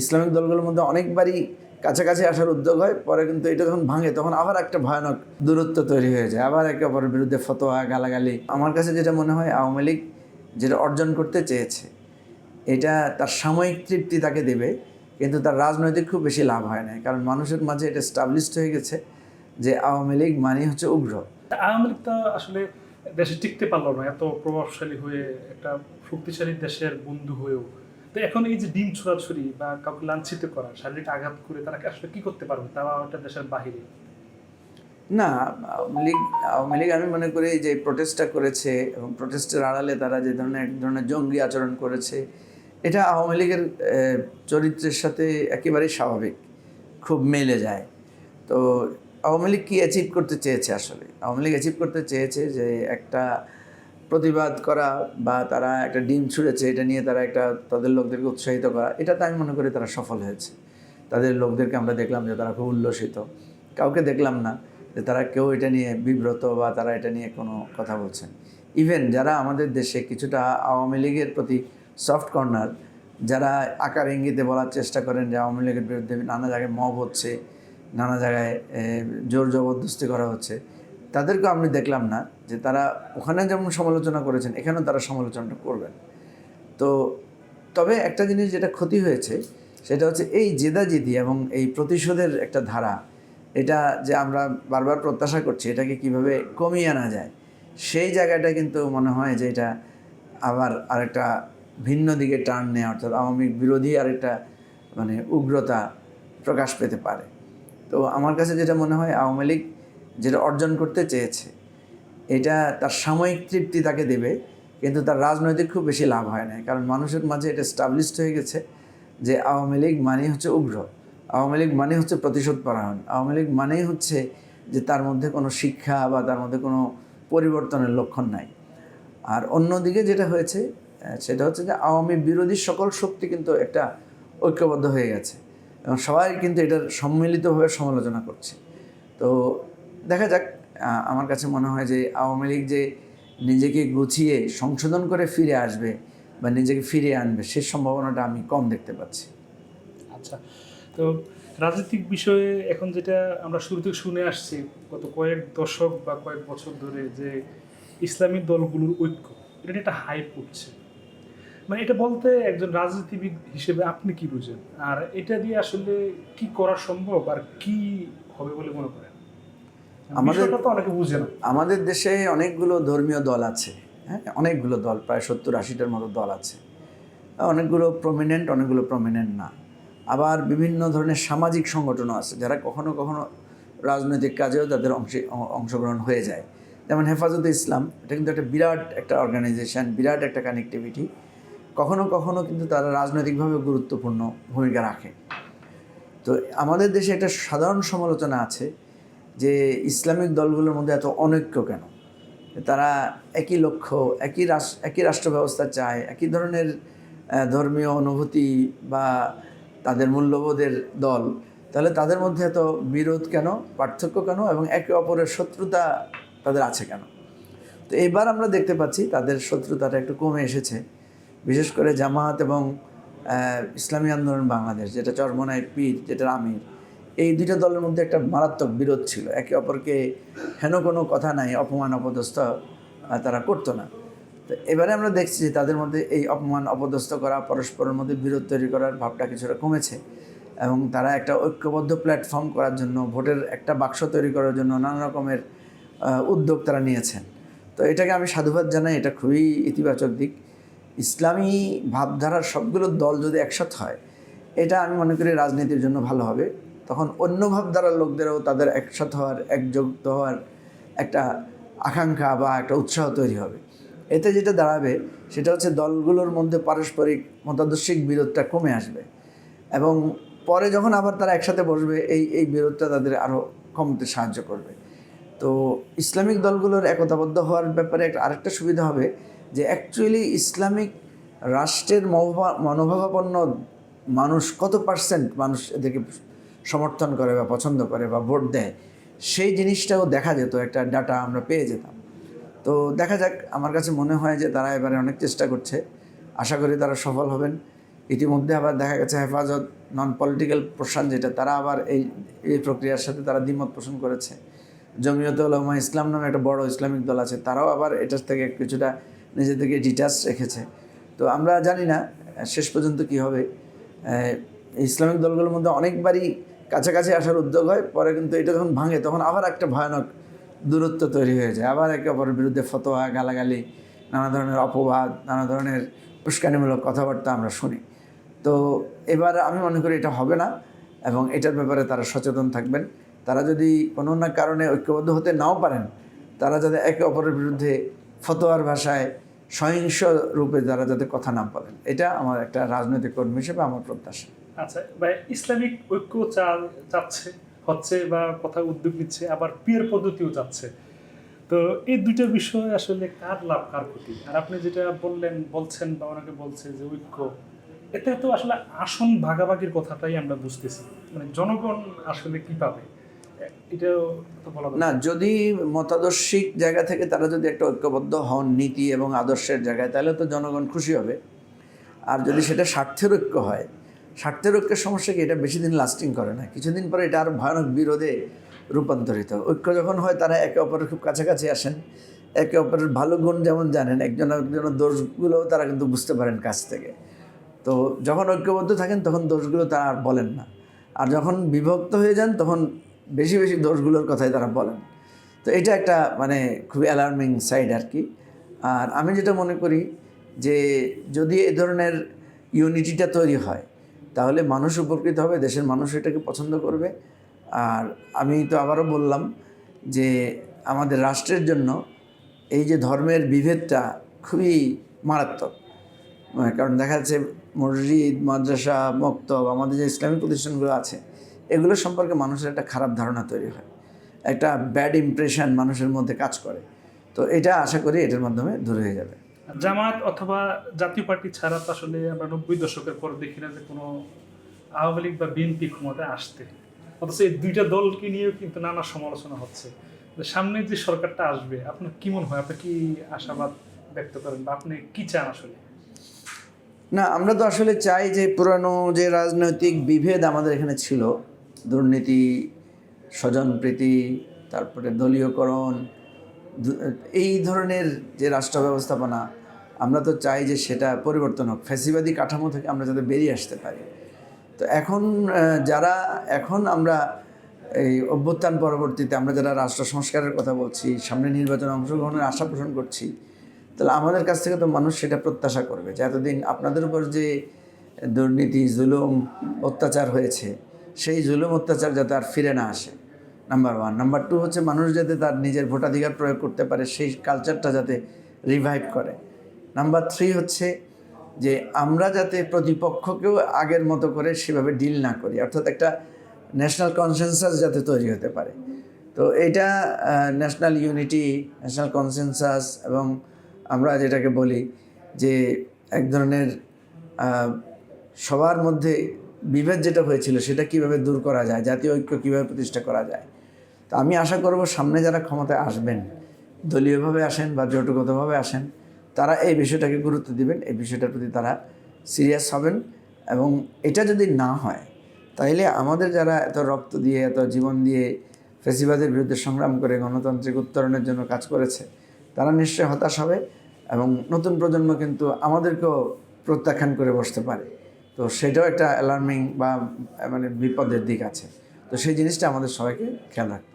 Islamic দলগুলোর মধ্যে অনেকবারই কাছাকাছি আসার উদ্যোগ হয়, পরে কিন্তু এটা যখন ভাঙে তখন আবার একটা ভয়ানক দূরত্ব তৈরি হয়ে যায়, আবার একে অপরের বিরুদ্ধে ফতোয়া, গালাগালি। আমার কাছে যেটা মনে হয়, আওয়ামী লীগ যেটা অর্জন করতে চেয়েছে, এটা তার সাময়িক তৃপ্তি তাকে দেবে, কিন্তু তার রাজনৈতিক খুব বেশি লাভ হয় না কারণ মানুষের মাঝে এটা স্টাবলিশড হয়ে গেছে যে আওয়ামী লীগ মানে হচ্ছে উগ্র। আওয়ামী লীগ তো আসলে দেশে টিকতে পারল না, এত প্রভাবশালী হয়ে একটা শক্তিশালী দেশের বন্ধু হয়েও তো এখন এই যে ডিম ছোড়াছুরি বা কাউকে লাঞ্ছিত করা, শারীরিক আঘাত করে তারা আসলে কি করতে পারবে? তারা একটা দেশের বাহিরে। না, আওয়ামী লীগ আওয়ামী লীগ আমি মনে করি যে প্রটেস্টটা করেছে এবং প্রটেস্টের আড়ালে তারা যে ধরনের, এক ধরনের জঙ্গি আচরণ করেছে, এটা আওয়ামী লীগের চরিত্রের সাথে একেবারেই স্বাভাবিক, খুব মেলে যায়। তো আওয়ামী লীগ কী অ্যাচিভ করতে চেয়েছে আসলে? আওয়ামী লীগ অ্যাচিভ করতে চেয়েছে যে একটা প্রতিবাদ করা বা তারা একটা ডিম ছুঁড়েছে, এটা নিয়ে তারা একটা তাদের লোকদেরকে উৎসাহিত করা এটাতে আমি মনে করি তারা সফল হয়েছে। তাদের লোকদেরকে আমরা দেখলাম যে তারা খুব উল্লসিত। কাউকে দেখলাম না যে তারা কেউ এটা নিয়ে বিব্রত বা তারা এটা নিয়ে কোনো কথা বলছেন ইভেন যারা আমাদের দেশে কিছুটা আওয়ামী লীগের প্রতি সফট কর্নার যারা আকার ইঙ্গিতে বলার চেষ্টা করেন যে আওয়ামী লীগের বিরুদ্ধে নানা জায়গায় মব হচ্ছে, নানা জায়গায় জোর জবরদস্তি করা হচ্ছে তাদেরকেও আমি দেখলাম না যে তারা ওখানে যেমন সমালোচনা করেছেন, এখানেও তারা সমালোচনাটা করবেন। তো তবে একটা জিনিস যেটা ক্ষতি হয়েছে, সেটা হচ্ছে এই জেদাজিদি এবং এই প্রতিশোধের একটা ধারা, এটা যে আমরা বারবার প্রত্যাশা করছি এটাকে কীভাবে কমিয়ে আনা যায়, সেই জায়গাটা কিন্তু মনে হয় যে এটা আবার আরেকটা ভিন্ন দিকে টার্ন নেওয়া অর্থাৎ আওয়ামী বিরোধী আরেকটা মানে উগ্রতা প্রকাশ পেতে পারে। তো আমার কাছে যেটা মনে হয়, আওয়ামী লীগ যেটা অর্জন করতে চেয়েছে। এটা তার সাময়িক তৃপ্তি তাকে দেবে, কিন্তু তার রাজনৈতিক খুব বেশি লাভ হয় না কারণ মানুষের মাঝে এটা স্টাবলিশড হয়ে গেছে যে আওয়ামী লীগ মানেই হচ্ছে উগ্র। আওয়ামী লীগ মানে হচ্ছে প্রতিশোধ পরায়ণ আওয়ামী লীগ মানেই হচ্ছে যে তার মধ্যে কোনো শিক্ষা বা তার মধ্যে কোনো পরিবর্তনের লক্ষণ নাই। আর অন্যদিকে যেটা হয়েছে সেটা হচ্ছে যে আওয়ামী বিরোধী সকল শক্তি কিন্তু একটা ঐক্যবদ্ধ হয়ে গেছে। এবং সবাই কিন্তু এটার সম্মিলিতভাবে সমালোচনা করছে। তো দেখা যাক আমার কাছে মনে হয় যে আওয়ামী লীগ যে নিজেকে গুছিয়ে সংশোধন করে ফিরে আসবে বা নিজেকে ফিরে আনবে, সে সম্ভাবনাটা আমি কম দেখতে পাচ্ছি। আচ্ছা তো রাজনৈতিক বিষয়ে এখন যেটা আমরা শুরু থেকে শুনে আসছি, গত কয়েক দশক বা কয়েক বছর ধরে যে ইসলামী দলগুলোর ঐক্য, এটা একটা হাইপ উঠছে। মানে এটা বলতে একজন রাজনীতিবিদ হিসেবে আপনি কি বুঝেন? আর এটা দিয়ে আসলে কি করা সম্ভব আর কি হবে বলে মনে করেন? আমাদের- তো অনেকে বুঝে না। আমাদের দেশে অনেকগুলো ধর্মীয় দল আছে হ্যাঁ? অনেকগুলো দল প্রায় সত্তর আশিটার মতো দল আছে। অনেকগুলো প্রমিনেন্ট অনেকগুলো প্রমিনেন্ট না। আবার বিভিন্ন ধরনের সামাজিক সংগঠনও আছে যারা কখনো কখনো রাজনৈতিক কাজেও তাদের অংশে অংশগ্রহণ হয়ে যায়। যেমন হেফাজতে ইসলাম এটা কিন্তু একটা বিরাট একটা অর্গানাইজেশন বিরাট একটা কানেক্টিভিটি কখনো কখনো কিন্তু তারা রাজনৈতিকভাবে গুরুত্বপূর্ণ ভূমিকা রাখে। তো আমাদের দেশে একটা সাধারণ সমালোচনা আছে যে ইসলামিক দলগুলোর মধ্যে এত অনৈক্য কেন? তারা একই লক্ষ্য, একই রাষ্ট্র একই রাষ্ট্র ব্যবস্থা চায়, একই ধরনের ধর্মীয় অনুভূতি বা তাদের মূল্যবোধের দল। তাহলে তাদের মধ্যে এত বিরোধ কেন, পার্থক্য কেন এবং একে অপরের শত্রুতা তাদের আছে কেন? তো এবার আমরা দেখতে পাচ্ছি তাদের শত্রুতাটা একটু কমে এসেছে। বিশেষ করে জামাত এবং ইসলামী আন্দোলন বাংলাদেশ, যেটা চরমনায় পীর, যেটার আমির। এই দুইটা দলের মধ্যে একটা মারাত্মক বিরোধ ছিল। একে অপরকে হেন কোনো কথা নাই, অপমান, অপদস্থ তারা করতো না। তো এবারে আমরা দেখছি যে তাদের মধ্যে এই অপমান, অপদস্থ করা, পরস্পরের মধ্যে বিরোধ তৈরি করার ভাবটা কিছুটা কমেছে এবং তারা একটা ঐক্যবদ্ধ প্ল্যাটফর্ম করার জন্য, ভোটের একটা বাক্স তৈরি করার জন্য নানা রকমের উদ্যোগ তারা নিয়েছেন। তো এটাকে আমি সাধুবাদ জানাই, এটা খুবই ইতিবাচক দিক। ইসলামী ভাবধারার সবগুলো দল যদি একসাথে হয়, এটা আমি মনে করি রাজনীতির জন্য ভালো হবে। তখন অন্য ভাবধারার লোকদেরও তাদের একসাথে হওয়ার, একযুক্ত হওয়ার একটা আকাঙ্ক্ষা বা একটা উৎসাহ তৈরি হবে। এতে যেটা দাঁড়াবে সেটা হচ্ছে দলগুলোর মধ্যে পারস্পরিক মতাদর্শিক বিরোধটা কমে আসবে এবং পরে যখন আবার তারা একসাথে বসবে, এই এই বিরোধটা তাদের আরও কমতে সাহায্য করবে। তো ইসলামিক দলগুলোর একতাবদ্ধ হওয়ার ব্যাপারে একটা, আরেকটা সুবিধা হবে যে অ্যাকচুয়ালি ইসলামিক রাষ্ট্রের মনোভা- মনোভাবাপন্ন মানুষ কত পার্সেন্ট মানুষ এদেরকে সমর্থন করে বা পছন্দ করে বা ভোট দেয়, সেই জিনিসটাও দেখা যেত, একটা ডাটা আমরা পেয়ে যেতাম। তো দেখা যাক, আমার কাছে মনে হয় যে তারা এবারে অনেক চেষ্টা করছে। আশা করি তারা সফল হবেন। ইতিমধ্যে আবার দেখা গেছে হেফাজত নন পলিটিক্যাল প্রশান যেটা, তারা আবার এই এই প্রক্রিয়ার সাথে তারা দ্বিমত পোষণ করেছে। জমিয়ত উলামা ইসলাম নামে একটা বড় ইসলামিক দল আছে, তারাও আবার এটার থেকে কিছুটা নিজে থেকে ডিটাচ রেখেছে। তো আমরা জানি না, শেষ পর্যন্ত কি হবে। ইসলামিক দলগুলোর মধ্যে অনেকবারই কাছাকাছি আসার উদ্যোগ হয়, পরে কিন্তু এটা যখন ভাঙে তখন আবার একটা ভয়ানক দূরত্ব তৈরি হয়ে যায়। আবার একে অপরের বিরুদ্ধে ফতোয়া, গালাগালি, নানা ধরনের অপবাদ, নানা ধরনের উস্কানিমূলক কথাবার্তা আমরা শুনি। তো এবার আমি মনে করি এটা হবে না এবং এটার ব্যাপারে তারা সচেতন থাকবেন। তারা যদি কোনো না কারণে ঐক্যবদ্ধ হতে নাও পারেন, তারা যাতে একে অপরের বিরুদ্ধে ফতোয়ার ভাষায় সহিংস রূপে তারা যাতে কথা না বলেন। এটা আমার একটা রাজনৈতিক কর্মী হিসেবে আমার প্রত্যাশা। আচ্ছা বা ইসলামিক ঐক্য চা- চাচ্ছে হচ্ছে বা কথা উদ্যোগ নিচ্ছে, আবার পিয়ার পদ্ধতিও যাচ্ছে। তো এই দুইটা বিষয় আসলে কার লাভ, কার ক্ষতি? আর আপনি যেটা বললেন, বলছেন বা অনেকে বলছে যে ঐক্য, এতে তো আসলে আসন ভাগাভাগির কথাটাই আমরা বুঝতেছি। মানে জনগণ আসলে কি পাবে? তো বলা না, যদি মতাদর্শিক জায়গা থেকে তারা যদি একটা ঐক্যবদ্ধ হন, নীতি এবং আদর্শের জায়গায়, তাহলে তো জনগণ খুশি হবে। আর যদি সেটা স্বার্থের ঐক্য হয় স্বার্থের ঐক্যের সমস্যা কি? এটা বেশি দিন লাস্টিং করে না। কিছুদিন পরে এটা আরও ভয়ানক বিরোধে রূপান্তরিত। ঐক্য যখন হয়, তারা একে অপরের খুব কাছাকাছি আসেন। একে অপরের ভালো গুণ যেমন জানেন, একজন একজনের দোষগুলোও তারা কিন্তু বুঝতে পারেন কাছ থেকে। তো যখন ঐক্যবদ্ধ থাকেন, তখন দোষগুলো তারা আর বলেন না। আর যখন বিভক্ত হয়ে যান, তখন বেশি বেশি দোষগুলোর কথাই তারা বলেন। তো এটা একটা মানে খুবই অ্যালার্মিং সাইড আর কি। আর আমি যেটা মনে করি যে যদি এ ধরনের ইউনিটিটা তৈরি হয় তাহলে মানুষ উপকৃত হবে, দেশের মানুষ এটাকে পছন্দ করবে। আর আমি তো আবারও বললাম যে আমাদের রাষ্ট্রের জন্য এই যে ধর্মের বিভেদটা খুবই মারাত্মক। কারণ দেখা যাচ্ছে মসজিদ, মাদ্রাসা, মক্তব, আমাদের যে ইসলামিক প্রতিষ্ঠানগুলো আছে, এগুলো সম্পর্কে মানুষের একটা খারাপ ধারণা তৈরি হয়। একটা ব্যাড ইমপ্রেশন মানুষের মধ্যে কাজ করে। তো এটা আশা করি এটার মাধ্যমে দূর হয়ে যাবে। জামাত অথবা জাতীয় পার্টি ছাড়া তো আসলে আমরা নব্বই দশকের পর দেখি না যে কোনো আওয়ামী লীগ বা বিএনপি ক্ষমতায় আসতে। অথচ এই দুইটা দলকে নিয়েও কিন্তু নানা সমালোচনা হচ্ছে। সামনে যে সরকারটা আসবে, আপনার কি মনে হয়? আপনি কি আশাবাদ ব্যক্ত করেন বা আপনি কি চান আসলে? না, আমরা তো আসলে চাই যে পুরানো যে রাজনৈতিক বিভেদ আমাদের এখানে ছিল, দুর্নীতি, স্বজনপ্রীতি, তারপরে দলীয়করণ এই ধরনের যে রাষ্ট্র ব্যবস্থাপনা, আমরা তো চাই যে সেটা পরিবর্তন হোক। ফ্যাসিবাদী কাঠামো থেকে আমরা যাতে বেরিয়ে আসতে পারি। তো এখন যারা, এখন আমরা এই অভ্যুত্থান পরবর্তীতে আমরা যারা রাষ্ট্র সংস্কারের কথা বলছি, সামনে নির্বাচনে অংশগ্রহণের আশা পোষণ করছি, তাহলে আমাদের কাছ থেকে তো মানুষ সেটা প্রত্যাশা করবে যে এতদিন আপনাদের উপর যে দুর্নীতি, জুলুম, অত্যাচার হয়েছে, সেই জুলুম, অত্যাচার যাতে আর ফিরে না আসে। নাম্বার ওয়ান নাম্বার টু হচ্ছে মানুষ যাতে তার নিজের ভোটাধিকার প্রয়োগ করতে পারে, সেই কালচারটা যাতে রিভাইভ করে। নাম্বার থ্রি হচ্ছে যে আমরা যাতে প্রতিপক্ষকেও আগের মতো করে সেভাবে ডিল না করি, অর্থাৎ একটা ন্যাশনাল কনসেনসাস যাতে তৈরি হতে পারে। তো এটা ন্যাশনাল ইউনিটি ন্যাশনাল কনসেনসাস এবং আমরা যেটাকে বলি যে এক ধরনের সবার মধ্যে বিভেদ যেটা হয়েছিল সেটা কীভাবে দূর করা যায়, জাতীয় ঐক্য কীভাবে প্রতিষ্ঠা করা যায়। তো আমি আশা করব সামনে যারা ক্ষমতায় আসবেন, দলীয়ভাবে আসেন বা জোটগতভাবে আসেন, তারা এই বিষয়টাকে গুরুত্ব দিবেন, এই বিষয়টার প্রতি তারা সিরিয়াস হবেন এবং এটা যদি না হয়, তাইলে আমাদের যারা এত রক্ত দিয়ে, এত জীবন দিয়ে ফেসিবাদের বিরুদ্ধে সংগ্রাম করে গণতান্ত্রিক উত্তরণের জন্য কাজ করেছে, তারা নিশ্চয়ই হতাশ হবে এবং নতুন প্রজন্ম কিন্তু আমাদেরকেও প্রত্যাখ্যান করে বসতে পারে। তো সেটাও একটা অ্যালার্মিং বা মানে বিপদের দিক আছে তো সেই জিনিসটা আমাদের সবাইকে খেয়াল রাখতে।